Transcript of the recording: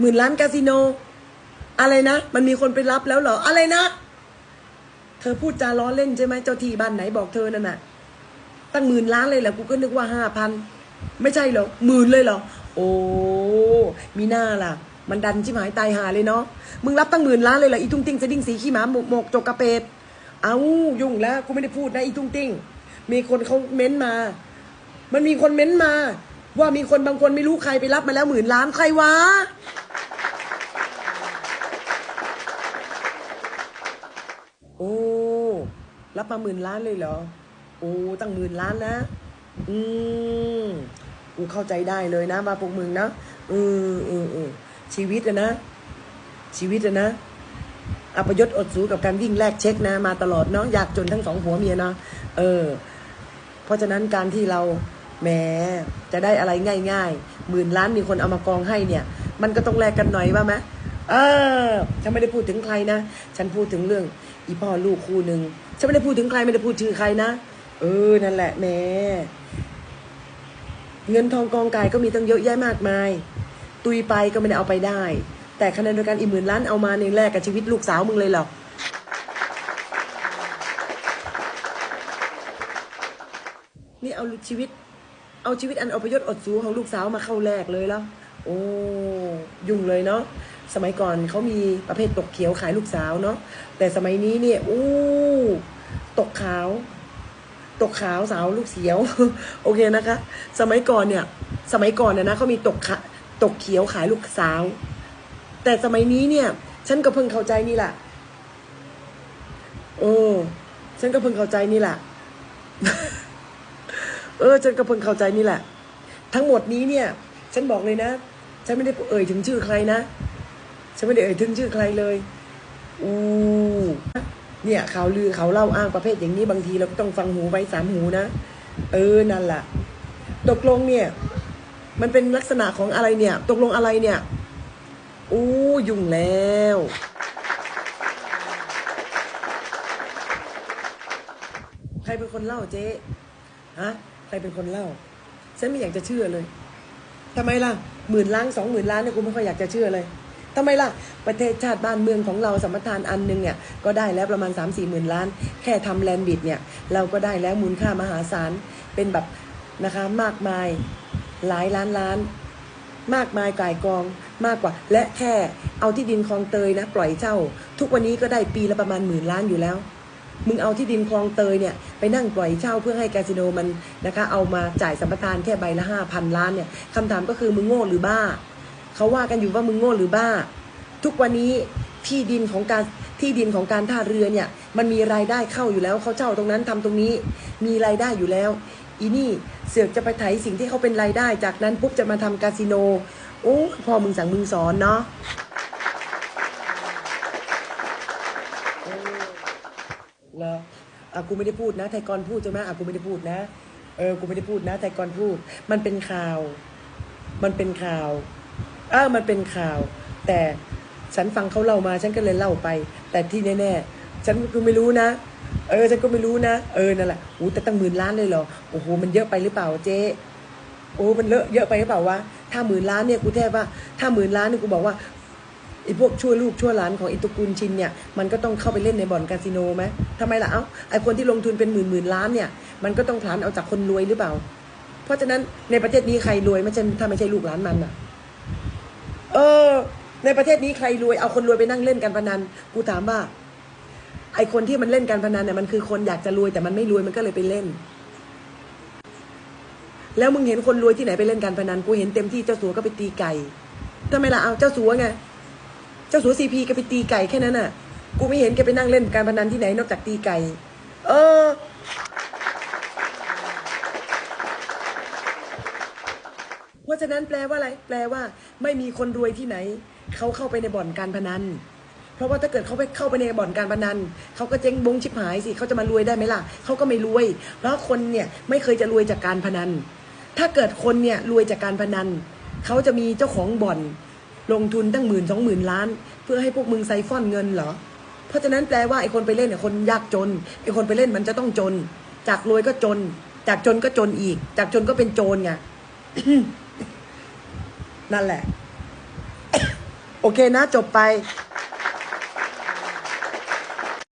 หมื่นล้านคาสิโน อะไรนะ มันมีคนไปรับแล้วเหรอ อะไรนะ เธอพูดจาล้อเล่นใช่ไหมเจ้าที่บ้านไหนบอกเธอนั่นน่ะ ตั้งหมื่นล้านเลยเหรอกูก็นึกว่าห้าพันไม่ใช่เหรอหมื่นเลยเหรอ โอ้มีหน้าล่ะ มันดันชิบหายตายหาเลยเนาะมึงรับตั้งหมื่นล้านเลยเหรออีตุ้งติ้งสะดิ้งสีขี้หมาหมกหมกจกกระเปดเอายุ่งแล้วกูไม่ได้พูดนะอีตุ้งติ้งมีคนเขาเม้นมา มันมีคนเม้นมา ว่ามีคนบางคนไม่รู้ใครไปรับมาแล้วหมื่นล้านใครวะ โอ้รับมาหมื่นล้านเลยเหรอ โอ้ตั้งหมื่นล้านนะ อืมกูเข้าใจได้เลยนะว่าพวกมึงนะเออเออเออชีวิตอะนะ ชีวิตอะนะอัปยศอดสูกับการวิ่งแลกเช็คนะ มาตลอดเนาะอยากจนทั้งสองผัวเมียเนาะเออ เพราะฉะนั้นการที่เราแหมจะได้อะไรง่ายๆหมื่นล้านมีคนเอามากองให้เนี่ย มันก็ต้องแลกกันหน่อยว่าไหม ออฉันไม่ได้พูดถึงใครนะ ฉันพูดถึงเรื่อง อีพ่อลูกคู่หนึ่งฉันไม่ได้พูดถึงใครไม่ได้พูดชื่อใครนะ เออ นั่นแหละแหมเงินทองกองกายก็มีตั้งเยอะแยะมากมาย ตุยไปก็ไม่ได้เอาไปได้ แต่ขณะเดียกันอีหมื่นล้านเอามาในแลกกับชีวิตลูกสาวมึงเลยเหรอนี่เอาชีวิต เอาชีวิตอันอพยศอดสูของลูกสาวมาเข้าแลกเลยแล้ว โอ้ ยุ่งเลยเนาะ สมัยก่อนเขามีประเภทตกเขียวขายลูกสาวเนาะแต่สมัยนี้เนี่ยอู้ตกขาว ตกขาวสาวลูกเสียว โอเคนะคะ สมัยก่อนเนี่ย สมัยก่อนเนี่ยนะเขามีตกขะตกเขียวขายลูกสาว แต่สมัยนี้เนี่ย ฉันก็เพิ่งเข้าใจนี่แหละโอ้ฉันก็เพิ่งเข้าใจนี่แหละเออ ฉันก็เพิ่งเข้าใจนี่แหละ ทั้งหมดนี้เนี่ย ฉันบอกเลยนะ ฉันไม่ได้เอ่ยถึงชื่อใครนะ ฉันไม่ได้เอ่ยถึงชื่อใครเลยอู้เนี่ยข่าวลือเขาเล่าอ้างประเภทอย่างนี้บางทีเราก็ต้องฟังหูไว้สามหูนะ เออนั่นแหละตกลงเนี่ย มันเป็นลักษณะของอะไรเนี่ย ตกลงอะไรเนี่ยอู้ยุ่งแล้ว ใครเป็นคนเล่าเจ๊ฮะใครเป็นคนเล่าฉันไม่อยากจะเชื่อเลยทำไมล่ะหมื่นล้านสองหมื่นล้านเนี่ยกูไม่ค่อยอยากจะเชื่อเลย ทำไมล่ะ ประเทศชาติบ้านเมืองของเราสัมปทานอันหนึงเนี่ยก็ได้แล้วประมาณ 3 4หมื่นล้าน แค่ทำแลนด์บิดเนี่ยเราก็ได้แล้วมูลค่ามหาศาลเป็นแบบนะคะมากมายหลายล้านล้าน มากมายกายกองมากกว่า และแค่เอาที่ดินคลองเตยนะ ปล่อยเช่าทุกวันนี้ก็ได้ปีละประมาณหมื่นล้านอยู่แล้วมึงเอาที่ดินคลองเตยเนี่ยไปนั่งปล่อยเช่าเพื่อให้คาสิโนมันนะคะเอามาจ่ายสัมปทานแค่ใบละห้าพันล้านเนี่ยคำถามก็คือมึงโง่หรือบ้า เขาว่ากันอยู่ว่ามึงโง่หรือบ้า ทุกวันนี้ที่ดินของการที่ดินของการท่าเรือเนี่ย มันมีรายได้เข้าอยู่แล้วเขาเช่าตรงนั้นทำตรงนี้มีรายได้อยู่แล้ว อีนี่เสือกจะไปไถสิ่งที่เขาเป็นรายได้ จากนั้นปุ๊บจะมาทำคาสิโนโอ้พอมึงสั่งมึงสอนเนาะเหรออะกูไม่ได้พูดนะไทยกรพูดใช่ไหมอะกูไม่ได้พูดนะ เออ กูไม่ได้พูดนะไทยกรพูด มันเป็นข่าว มันเป็นข่าว เออมันเป็นข่าว แต่ฉันฟังเขาเล่ามาฉันก็เลยเล่าไป แต่ที่แน่ๆฉันก็ไม่รู้นะ เออฉันก็ไม่รู้นะ เออนั่นแหละอู้แต่ตั้งหมื่นล้านเลยเหรอโอ้โหมันเยอะไปหรือเปล่าเจ๊โอ้มันเลอะเยอะไปหรือเปล่าวะถ้าหมื่นล้านเนี่ยกูแทบว่าถ้าหมื่นล้านเนี่ยกูบอกว่าไอ้พวกชั่วลูกชั่วหลานของอิตระกูลชินเนี่ยมันก็ต้องเข้าไปเล่นในบ่อนคาสิโนไหมทำไมล่ะเอ้าไอ้คนที่ลงทุนเป็นหมื่นหมื่นล้านเนี่ยมันก็ต้องฐานเอาจากคนรวยหรือเปล่า เพราะฉะนั้นในประเทศนี้ใครรวยไม่ใช่ถ้าไม่ใช่ลูกหลานมันอะ เออ ในประเทศนี้ใครรวย เอาคนรวยไปนั่งเล่นการพนัน กูถามว่า ไอคนที่มันเล่นการพนันเนี่ยมันคือคนอยากจะรวยแต่มันไม่รวยมันก็เลยไปเล่น แล้วมึงเห็นคนรวยที่ไหนไปเล่นการพนัน กูเห็นเต็มที่เจ้าสัวก็ไปตีไก่ทำไมล่ะเอาเจ้าสัวไง เจ้าสัวซีพีแกไปตีไก่แค่นั้นน่ะ กูไม่เห็นแกไปนั่งเล่นการพนันที่ไหนนอกจากตีไก่ เออ เพราะฉะนั้นแปลว่าอะไร แปลว่า ไม่มีคนรวยที่ไหน เขาเข้าไปในบ่อนการพนัน เพราะว่าถ้าเกิดเขาไปเข้าไปในบ่อนการพนัน เขาก็เจ๊งบงชิบหายสิเขาจะมารวยได้ไหมล่ะเขาก็ไม่รวย เพราะคนเนี่ยไม่เคยจะรวยจากการพนัน ถ้าเกิดคนเนี่ยรวยจากการพนัน เขาจะมีเจ้าของบ่อน ลงทุนตั้งหมื่นสองหมื่นล้าน เพื่อให้พวกมึงไซฟอนเงินเหรอ เพราะฉะนั้นแปลว่าไอ้คนไปเล่นเนี่ยคนยากจนไอ้คนไปเล่นมันจะต้องจน จากรวยก็จน จากจนก็จนอีก จากจนก็เป็นโจรไง นั่นแหละ โอเคนะจบไป